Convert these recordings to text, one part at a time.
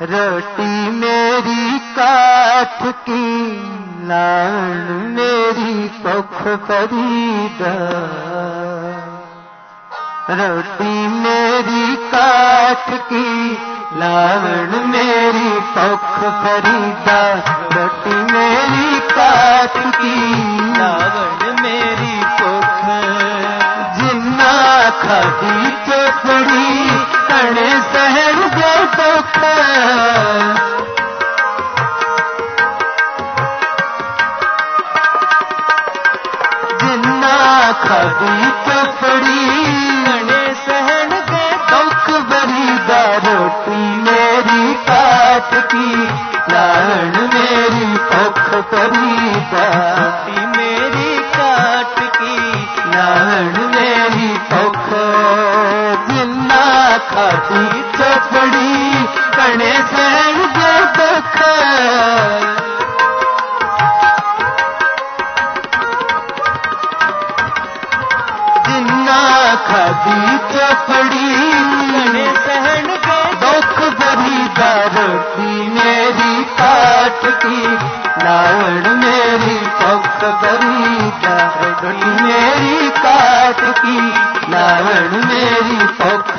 रोटी मेरी काठ की लाण मेरी पख फरीदा रोटी मेरी काठ की लावण मेरी पख फरीदा रोटी मेरी काठ की लावण मेरी पोख जिन्ना खादी चोपड़ी खादी चोपड़ी कणे सहन के दुख बरी रोटी मेरी काट की लाण मेरी पख परी रोटी मेरी काट की लाण मेरी पख जिन्ना खाती चपड़ी कणे सहन खादी चपड़ी सहन के। दुख भरी दा मेरी काट की लावण मेरी दुख भरी दा रोटी मेरी काट की लावण मेरी पख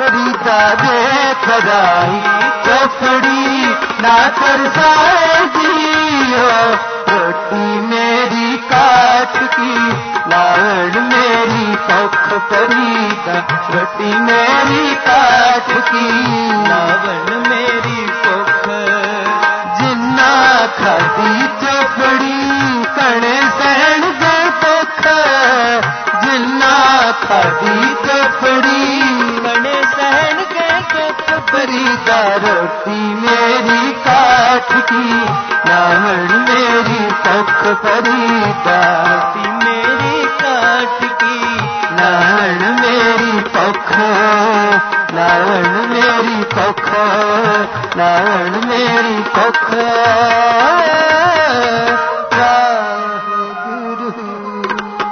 खरीदा दे खदाई चपड़ी ना तरसाए दियो रोटी मेरी काट की लावण मेरी पख परीदा रोटी मेरी काट की लावण मेरी खादी चपड़ी कणे सहन दे दुख जिन्ना खादी चपड़ी कणे सहन के दुख फरीदा रोटी मेरी काठ की लावण मेरी पख फरीदा रोटी मेरी काट की लावण मेरी पख लावण मेरी पख लावण ਸਖੈ